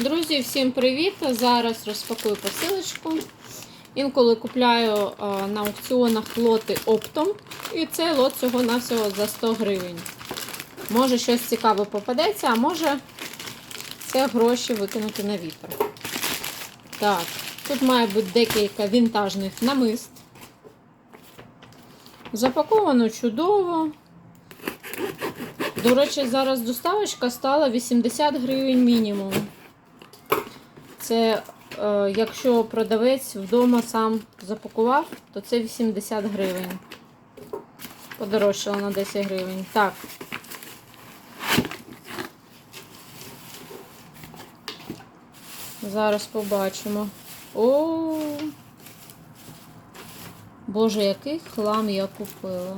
Друзі, всім привіт! Зараз розпакую посилочку. Інколи купляю а, на аукціонах лоти оптом. І цей лот всього навсього за 100 гривень. Може щось цікаве попадеться, а може це гроші викинути на вітер. Так, тут має бути декілька вінтажних намист. Запаковано чудово. До речі, зараз доставочка стала 80 гривень мінімум. Це е, якщо продавець вдома сам запакував, то це 80 гривень. Подорожчало на 10 гривень. Так. Зараз побачимо. О! Боже, який хлам я купила.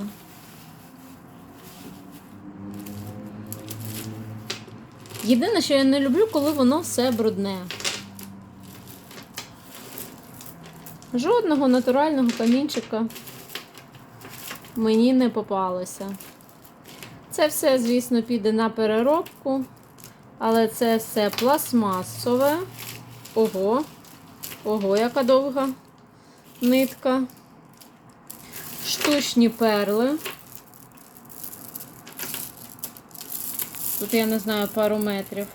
Єдине, що я не люблю, коли воно все брудне. Жодного натурального камінчика мені не попалося. Це все, звісно, піде на переробку, але це все пластмасове. Ого, ого, яка довга нитка. Штучні перли. Тут, я не знаю, пару метрів.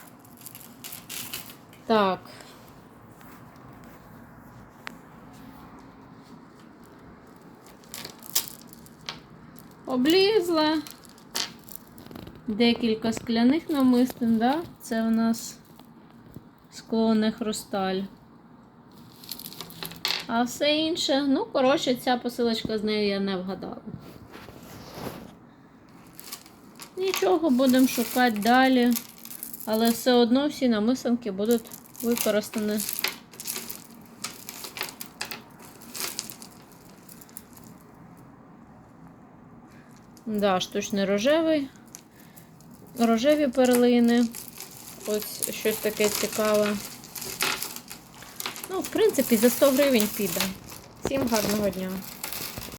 Так. Облізла. Декілька скляних намистин, да? Це у нас скло не хрусталь. А все інше, ну, коротше, ця посилочка з нею я не вгадала. Нічого, будемо шукати далі. Але все одно всі намисанки будуть використані. Да, штучний рожевий. Рожеві перлини. Ось щось таке цікаве. Ну, в принципі, за 100 гривень піде. Всім гарного дня!